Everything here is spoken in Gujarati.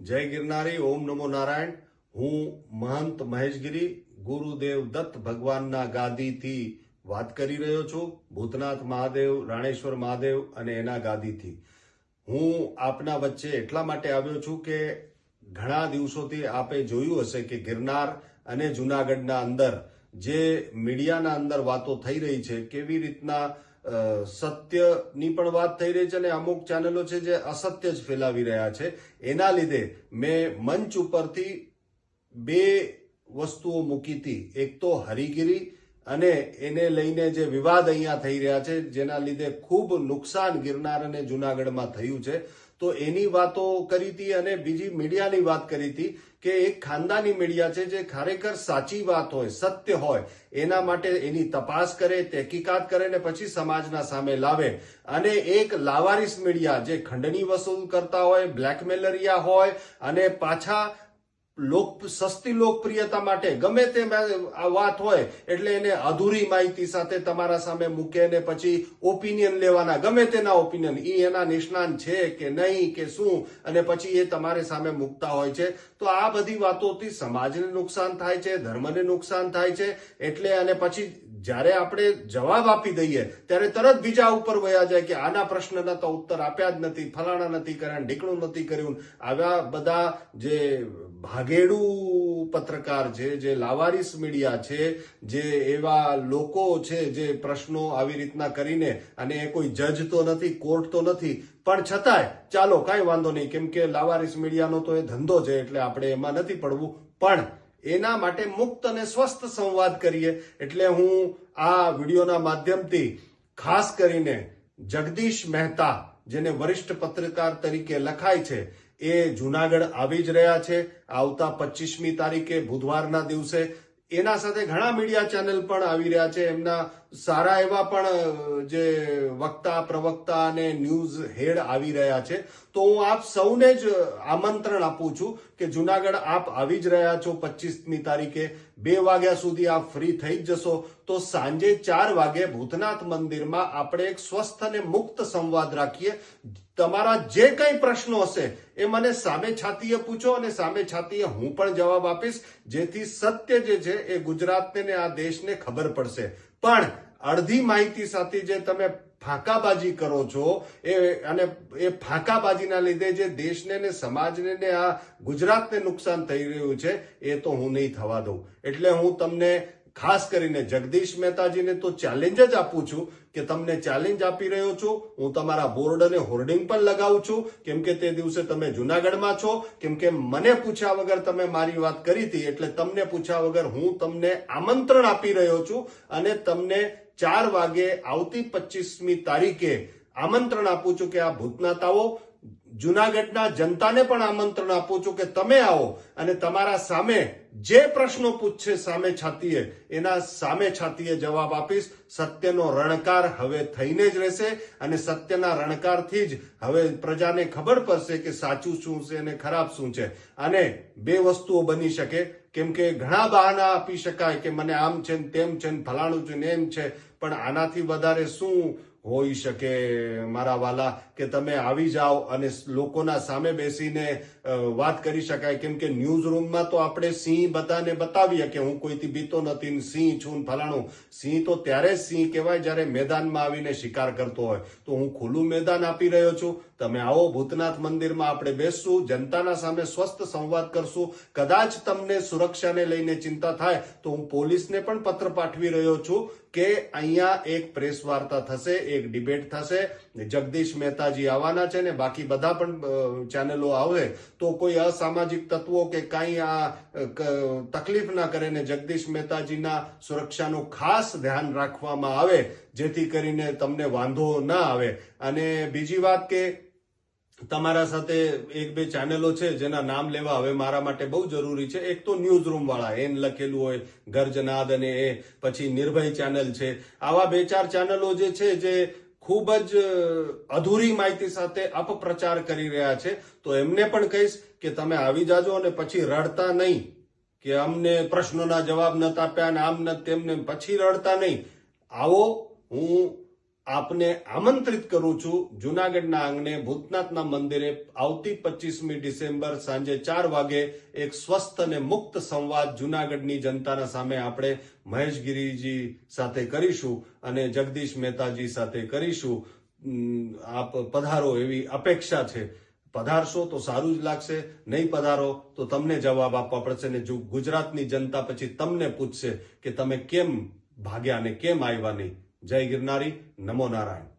જય ગિરનારી, ઓમ નમો નારાયણ. હું મહંત મહેશગીરી, ગુરુદેવ દત્ત ભગવાનના ગાદીથી વાત કરી રહ્યો છું. ભૂતનાથ મહાદેવ, રાણેશ્વર મહાદેવ અને એના ગાદીથી. હું આપના વચ્ચે એટલા માટે આવ્યો છું કે ઘણા દિવસોથી આપે જોયું હશે કે ગિરનાર અને જુનાગઢના અંદર જે મીડિયાના અંદર વાતો થઈ રહી છે, કેવી રીતના સત્યની પણ વાત થઈ રહી છે અને અમુક ચેનલો છે જે અસત્ય જ ફેલાવી રહ્યા છે. એના લીધે મેં મંચ ઉપરથી બે વસ્તુઓ મૂકી હતી. એક તો હરિગીરી અને એને લઈને જે વિવાદ અહીંયા થઈ રહ્યા છે, જેના લીધે ખૂબ નુકસાન ગિરનાર અને જુનાગઢમાં થયું છે. તો એની વાતો કરી હતી અને બીજી મીડિયાની વાત કરી હતી કે એક ખાનદાની મીડિયા છે જે ખરેખર સાચી વાત હોય, સત્ય હોય, એના માટે એની તપાસ કરે, તહેકીકાત કરે ને પછી સમાજના સામે લાવે. અને એક લાવારીસ મીડિયા જે ખંડની વસૂલ કરતા હોય, બ્લેકમેલરિયા હોય અને પાછા લોક સસ્તી લોકપ્રિયતા માટે ગમે તે વાત હોય, એટલે એને અધૂરી માહિતી સાથે તમારા સામે મૂકે ને પછી ઓપિનિયન લેવાના, ગમે તેના ઓપિનિયન એ એના નિષ્ણાંત છે કે નહીં, કે શું, અને પછી એ તમારે સામે મૂકતા હોય છે. તો આ બધી વાતોથી સમાજને નુકસાન થાય છે, ધર્મને નુકસાન થાય છે, એટલે અને પછી જ્યારે આપણે જવાબ આપી દઈએ, ત્યારે તરત બીજા ઉપર વયા જાય કે આના પ્રશ્નના તો ઉત્તર આપ્યા જ નથી, ફલાણા નથી કર્યા, ઢીકણું નથી કર્યું. આવા બધા જે ભાગેડુ પત્રકાર છે, જે લાવારીસ મીડિયા છે, જે એવા લોકો છે જે પ્રશ્નો આવી રીતના કરીને અને એ કોઈ જજ તો નથી, કોર્ટ તો નથી. પણ છતાંય, ચાલો, કાંઈ વાંધો નહીં, કેમ કે લાવારીસ મીડિયાનો તો એ ધંધો છે, એટલે આપણે એમાં નથી પડવું. પણ એના માટે મુક્ત અને સ્વસ્થ સંવાદ કરીએ. એટલે હું આ વિડીયોના માધ્યમથી ખાસ કરીને જગદીશ મહેતા, જેને વરિષ્ઠ પત્રકાર તરીકે લખાય છે એ જુનાગઢ આવી જ રહ્યા છે. આવતા પચીસમી તારીખે બુધવારના દિવસે એના સાથે ઘણા મીડિયા ચેનલ પણ આવી રહ્યા છે. એમના સારા એવા પણ જે વક્તા, પ્રવક્તા અને ન્યૂઝ હેડ આવી રહ્યા છે. તો હું આપ સૌને જ આમંત્રણ આપું છું કે જુનાગઢ આપ આવી જ રહ્યા છો પચીસમી તારીખે. બે વાગ્યા સુધી આપ ફ્રી થઈ જ જશો. તો સાંજે ચાર વાગે ભૂતનાથ મંદિરમાં આપણે એક સ્વસ્થ અને મુક્ત સંવાદ રાખીએ. તમારા જે કંઈ પ્રશ્નો હશે એ મને સામે છાતીએ પૂછો અને સામે છાતીએ હું પણ જવાબ આપીશ. જેથી સત્ય જે છે એ ગુજરાતને આ દેશને ખબર પડશે. પણ અડધી માહિતી સાથે જે તમે ફાંકાબાજી કરો છો, એ અને એ ફાંકાબાજીના લીધે જે દેશને ને સમાજને ને આ ગુજરાતને નુકસાન થઈ રહ્યું છે, એ તો હું નહીં થવા દઉં. એટલે હું તમને ખાસ કરીને જગદીશ મહેતાજીને તો ચેલેન્જ જ આપું છું કે તમને ચેલેન્જ આપી રહ્યો છું. હું તમારા બોર્ડ અને હોર્ડિંગ પણ લગાવું છું. કેમ કે તે દિવસે તમે જુનાગઢમાં છો. કેમ કે મને પૂછ્યા વગર તમે મારી વાત કરી હતી, એટલે તમને પૂછ્યા વગર હું તમને આમંત્રણ આપી રહ્યો છું અને તમને ચાર વાગે આવતી પચીસમી તારીખે આમંત્રણ આપું છું કે આ ભૂતનાથ આવો જુનાગઢના જનતાને પણ આમંત્રણ આપું છું કે તમે આવો અને તમારા સામે જે પ્રશ્નો પૂછશે સામે છાતીએ, એના સામે છાતીએ જવાબ આપીશ. સત્યનો રણકાર હવે થઈને જ રહેશે અને સત્યના રણકારથી જ હવે પ્રજાને ખબર પડશે કે સાચું શું છે અને ખરાબ શું છે. અને બે વસ્તુઓ બની શકે. કેમ કે ઘણા બહાના આપી શકાય કે મને આમ છે ને તેમ છે ને ફલાણું છે ને એમ છે, પણ આનાથી વધારે શું હોઈ શકે મારા વાલા કે તમે આવી જાઓ અને લોકોના સામે બેસીને વાત કરી શકાય. કેમ કે ન્યૂઝ રૂમમાં તો આપણે સિંહ બધાને બતાવીએ કે હું કોઈથી બીતો નથી સિંહ છું ફલાણું. સિંહ તો ત્યારે સિંહ કહેવાય જ્યારે મેદાનમાં આવીને શિકાર કરતો હોય. તો હું ખુલ્લું મેદાન આપી રહ્યો છું. તમે આવો, ભૂતનાથ મંદિરમાં આપણે બેસશું, જનતાના સામે સ્વસ્થ સંવાદ કરશું. કદાચ તમને સુરક્ષાને લઈને ચિંતા થાય, તો હું પોલીસને પણ પત્ર પાઠવી રહ્યો છું કે અહીંયા એક પ્રેસ વાર્તા થશે એક ડિબેટ થશે. જગદીશ મહેતાજી આવવાના છે ને બાકી બધા પણ ચેનલો આવે તો કોઈ અસામાજિક તત્વો કે કાંઈ આ તકલીફ ના કરે ને જગદીશ મહેતાજીના સુરક્ષાનું ખાસ ધ્યાન રાખવામાં આવે, જેથી કરીને તમને વાંધો ના આવે. અને બીજી વાત કે તમારા સાથે એક બે ચેનલો છે જેના નામ લેવા હવે મારા માટે બહુ જરૂરી છે. એક તો ન્યૂઝ રૂમ વાળા એન લખેલું હોય, ગર્જનાદ અને એ પછી નિર્ભય ચેનલ છે. આવા બે ચાર ચેનલો જે છે જે ખૂબ જ અધૂરી માહિતી સાથે અપપ્રચાર કરી રહ્યા છે. તો એમને પણ કહીશ કે તમે આવી જાજો અને પછી રડતા નહીં કે અમને પ્રશ્નોના જવાબ નતા આપ્યા અને આમ ન તેમને પછી રડતા નહીં. આવો, હું આપને આમંત્રિત કરું છું જુનાગઢના આંગણે ભૂતનાથના મંદિરે આવતી પચીસમી ડિસેમ્બર સાંજે ચાર વાગે એક સ્વસ્થ અને મુક્ત સંવાદ જુનાગઢની જનતાના સામે આપણે મહેશગીરીજી સાથે કરીશું અને જગદીશ મહેતાજી સાથે કરીશું. આપ પધારો એવી અપેક્ષા છે. પધારશો તો સારું જ લાગશે, નહીં પધારો તો તમને જવાબ આપવા પડશે ને જો ગુજરાતની જનતા પછી તમને પૂછશે કે તમે કેમ ભાગ્યા ને કેમ આવ્યા નહીં. જય ગિરનારી નમો નારાયણ.